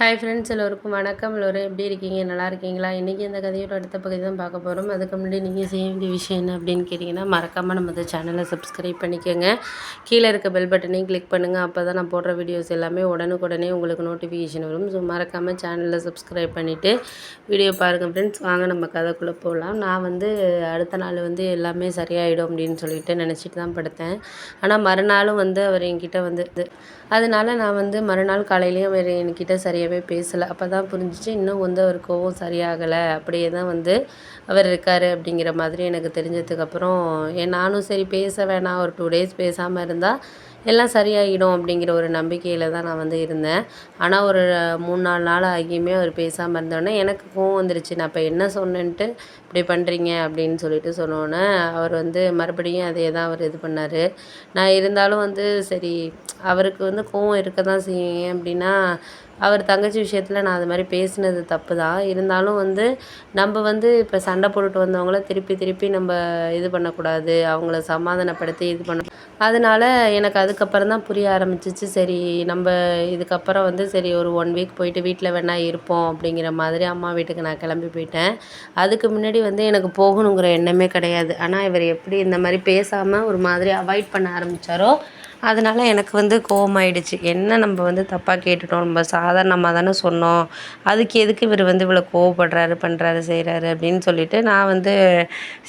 Hi friends எல்லோருக்கும் வணக்கம். எல்லோரும் எப்படி இருக்கீங்க? நல்லா இருக்கீங்களா? இன்றைக்கி இந்த கதையோட அடுத்த பகுதி தான் பார்க்க போகிறோம் அதுக்கு முன்னாடி நீங்கள் செய்ய வேண்டிய விஷயம் என்ன அப்படின்னு கேட்டிங்கன்னா மறக்காமல் நம்ம இந்த சேனலை சப்ஸ்கிரைப் பண்ணிக்கோங்க. கீழே இருக்க பெல் பட்டனையும் கிளிக் பண்ணுங்கள் அப்போ தான் நான் போடுற வீடியோஸ் எல்லாமே உடனுக்குடனே உங்களுக்கு நோட்டிஃபிகேஷன் வரும். ஸோ மறக்காமல் சேனலில் சப்ஸ்கிரைப் பண்ணிவிட்டு வீடியோ பாருங்கள் ஃப்ரெண்ட்ஸ் வாங்க நம்ம கதைக்குள்ளே போகலாம். நான் வந்து அடுத்த நாள் வந்து எல்லாமே சரியாயிடும் அப்படின்னு சொல்லிட்டு நினச்சிட்டு தான் படுத்தேன். ஆனால் மறுநாளும் வந்து அவர் என்கிட்ட வந்து அதனால் நான் வந்து மறுநாள் காலையிலேயும் அவர் என்கிட்ட சரியாக சரியாகவே பேசலை. அப்போ தான் புரிஞ்சிச்சு இன்னும் வந்து அவர் கோவம் சரியாகலை. அப்படியே தான் வந்து அவர் இருக்கார். அப்படிங்கிற மாதிரி எனக்கு தெரிஞ்சதுக்கப்புறம் ஏன் நானும் சரி பேச வேணாம். ஒரு டூ டேஸ் பேசாமல் இருந்தால் எல்லாம் சரியாகிடும் அப்படிங்கிற ஒரு நம்பிக்கையில் தான் நான் வந்து இருந்தேன். ஆனால் ஒரு மூணு நாலு நாள் ஆகியுமே அவர் பேசாமல் இருந்தோடனே எனக்கு கோவம் வந்துருச்சு. நான் இப்போ என்ன சொன்னேன்ட்டு இப்படி பண்ணுறீங்க அப்படின்னு சொல்லிட்டு சொன்னோன்னே அவர் வந்து மறுபடியும் அதே தான் அவர் இது பண்ணார். நான் இருந்தாலும் வந்து சரி அவருக்கு வந்து கோவம் இருக்க தான் செய்யும். ஏன் அப்படின்னா அவர் தங்கச்சி விஷயத்தில் நான் அது மாதிரி பேசினது தப்பு தான். இருந்தாலும் வந்து நம்ம வந்து இப்போ சண்டை போட்டுட்டு வந்தவங்கள திருப்பி திருப்பி நம்ம இது பண்ணக்கூடாது. அவங்கள சமாதானப்படுத்தி இது பண்ண அதனால் எனக்கு அது அதுக்கப்புறம் தான் புரிய ஆரம்பிச்சிச்சு. சரி நம்ம இதுக்கப்புறம் வந்து சரி ஒரு ஒன் வீக் போயிட்டு வீட்டில் வேணா இருப்போம் அப்படிங்கிற மாதிரி அம்மா வீட்டுக்கு நான் கிளம்பி போயிட்டேன். அதுக்கு முன்னாடி வந்து எனக்கு போகணுங்கிற எண்ணமே கிடையாது. ஆனால் இவர் எப்படி இந்த மாதிரி பேசாமல் ஒரு மாதிரி அவாய்ட் பண்ண ஆரம்பித்தாரோ அதனால் எனக்கு வந்து கோவமாயிடுச்சு. என்ன நம்ம வந்து தப்பாக கேட்டுட்டோம்? நம்ம சாதாரணமாக தானே சொன்னோம். அதுக்கு எதுக்கு இவர் வந்து இவ்வளோ கோவப்படுறாரு பண்ணுறாரு செய்கிறாரு அப்படின்னு சொல்லிட்டு நான் வந்து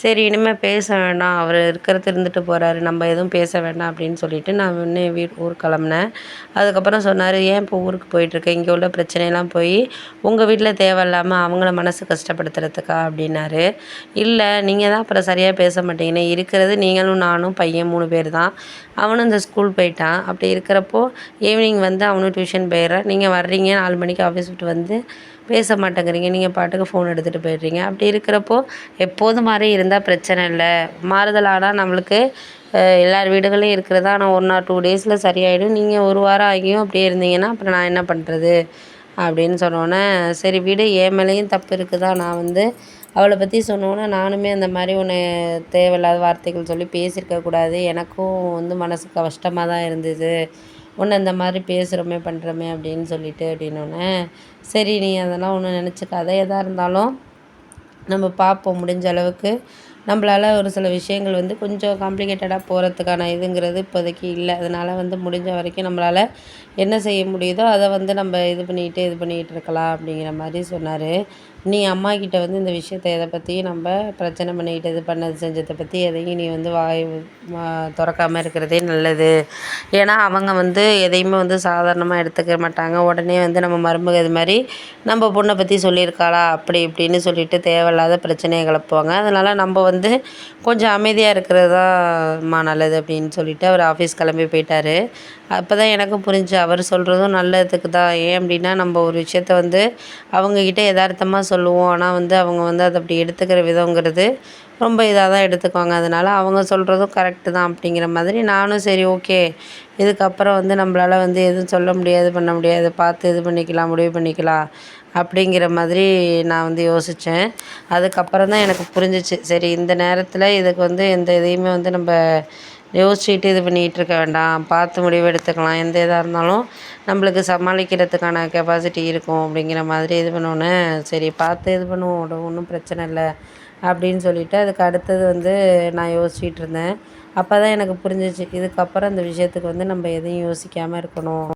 சரி இனிமேல் பேச வேண்டாம். அவர் இருக்கிறது இருந்துட்டு போகிறாரு நம்ம எதுவும் பேச வேண்டாம் அப்படின்னு சொல்லிட்டு நான் முன்னே வீ ஊர் கிளம்புனேன். அதுக்கப்புறம் சொன்னார் ஏன் இப்போ ஊருக்கு போயிட்டுருக்க? இங்கே உள்ள பிரச்சனையெல்லாம் போய் உங்கள் வீட்டில் தேவையில்லாமல் அவங்கள மனசு கஷ்டப்படுத்துறதுக்கா? அப்படின்னாரு. இல்லை நீங்கள் தான் அப்புறம் சரியாக பேச மாட்டீங்கன்னு இருக்கிறது நீங்களும் நானும் பையன் மூணு பேர் தான். அவனும் இந்த ஸ்கூல் ஸ்கூல் போயிட்டான். அப்படி இருக்கிறப்போ ஈவினிங் வந்து அவனும் டியூஷன் போயிடுறான். நீங்கள் வர்றீங்க நாலு மணிக்கு ஆஃபீஸ் விட்டு வந்து பேச மாட்டேங்கிறீங்க நீங்கள் பாட்டுக்கு ஃபோன் எடுத்துகிட்டு போயிடுறீங்க. அப்படி இருக்கிறப்போ எப்போதும் மாதிரி இருந்தால் பிரச்சனை இல்லை. மாறுதல் ஆனால் நம்மளுக்கு எல்லார் வீடுகளையும் இருக்கிறதா. ஆனால் ஒன் ஆர் டூ டேஸில் சரியாயிடும். நீங்கள் ஒரு வாரம் ஆகியும் அப்படியே இருந்தீங்கன்னா அப்புறம் நான் என்ன பண்ணுறது அப்படின்னு சொன்னோன்னே சரி விடு என் மேலேயும் தப்பு இருக்குதா? நான் வந்து அவளை பற்றி சொன்னோன்னே நானுமே அந்த மாதிரி ஒன்று தேவையில்லாத வார்த்தைகள் சொல்லி பேசியிருக்கக்கூடாது எனக்கும் வந்து மனசு கஷ்டமாக தான் இருந்தது. ஒன்று இந்த மாதிரி பேசுகிறோமே பண்ணுறோமே அப்படின்னு சொல்லிட்டு அப்படின்னோடனே சரி நீ அதெல்லாம் ஒன்றும் நினச்சிக்காத. எதாக இருந்தாலும் நம்ம பார்ப்போம் முடிஞ்ச அளவுக்கு. நம்மளால ஒரு சில விஷயங்கள் வந்து கொஞ்சம் காம்ப்ளிகேட்டடாக போகிறதுக்கான இதுங்கிறது இப்போதைக்கு இல்லை. அதனால் வந்து முடிஞ்ச வரைக்கும் நம்மளால் என்ன செய்ய முடியுதோ அதை வந்து நம்ம இது பண்ணிக்கிட்டு இது பண்ணிக்கிட்டு இருக்கலாம் அப்படிங்கிற மாதிரி சொன்னார். நீ அம்மா கிட்ட வந்து இந்த விஷயத்த எதை பற்றியும் நம்ம பிரச்சனை பண்ணிக்கிட்டு இது பண்ணது செஞ்சதை பற்றி எதையும் நீ வந்து வாய் திறக்காம இருக்கிறதே நல்லது. ஏன்னா அவங்க வந்து எதையுமே வந்து சாதாரணமாக எடுத்துக்க மாட்டாங்க. உடனே வந்து நம்ம மருமக இது மாதிரி நம்ம பொண்ணை பற்றி சொல்லியிருக்காளா? அப்படி இப்படின்னு சொல்லிட்டு தேவையில்லாத பிரச்சனையை கிளப்புவாங்க. அதனால் நம்ம வந்து கொஞ்சம் அமைதியாக இருக்கிறது தான்மா நல்லது அப்படின்னு சொல்லிட்டு அவர் ஆஃபீஸ் கிளம்பி போயிட்டார். அப்போ தான் எனக்கும் புரிஞ்சு அவர் சொல்கிறதும் நல்லதுக்கு தான் ஏன் அப்படின்னா நம்ம ஒரு விஷயத்த வந்து அவங்கக்கிட்ட எதார்த்தமாக சொல்லுவோம். ஆனால் வந்து அவங்க வந்து அதை அப்படி எடுத்துக்கிற விதங்கிறது ரொம்ப இதாக தான் எடுத்துக்குவாங்க. அதனால் அவங்க சொல்கிறதும் கரெக்டு தான் அப்படிங்கிற மாதிரி நானும் சரி ஓகே. இதுக்கப்புறம் வந்து நம்மளால் வந்து எதுவும் சொல்ல முடியாது பண்ண முடியாது. பார்த்து இது பண்ணிக்கலாம் முடிவு பண்ணிக்கலாம் அப்படிங்கிற மாதிரி நான் வந்து யோசித்தேன் அதுக்கப்புறம் தான் எனக்கு புரிஞ்சிச்சு. சரி இந்த நேரத்தில் இதுக்கு வந்து எந்த இதையுமே வந்து நம்ம யோசிச்சுட்டு இது பண்ணிகிட்டு இருக்க வேண்டாம். பார்த்து முடிவு எடுத்துக்கலாம். எந்த இதாக இருந்தாலும் நம்மளுக்கு சமாளிக்கிறதுக்கான கெப்பாசிட்டி இருக்கும் அப்படிங்கிற மாதிரி இது பண்ணோன்னே சரி பார்த்து இது பண்ணுவோம். ஒன்றும் பிரச்சனை இல்லை அப்படின்னு சொல்லிவிட்டு அதுக்கு அடுத்தது வந்து நான் யோசிச்சுட்டு இருந்தேன். அப்போ தான் எனக்கு புரிஞ்சிச்சு. இதுக்கப்புறம் இந்த விஷயத்துக்கு வந்து நம்ம எதையும் யோசிக்காமல் இருக்கணும்.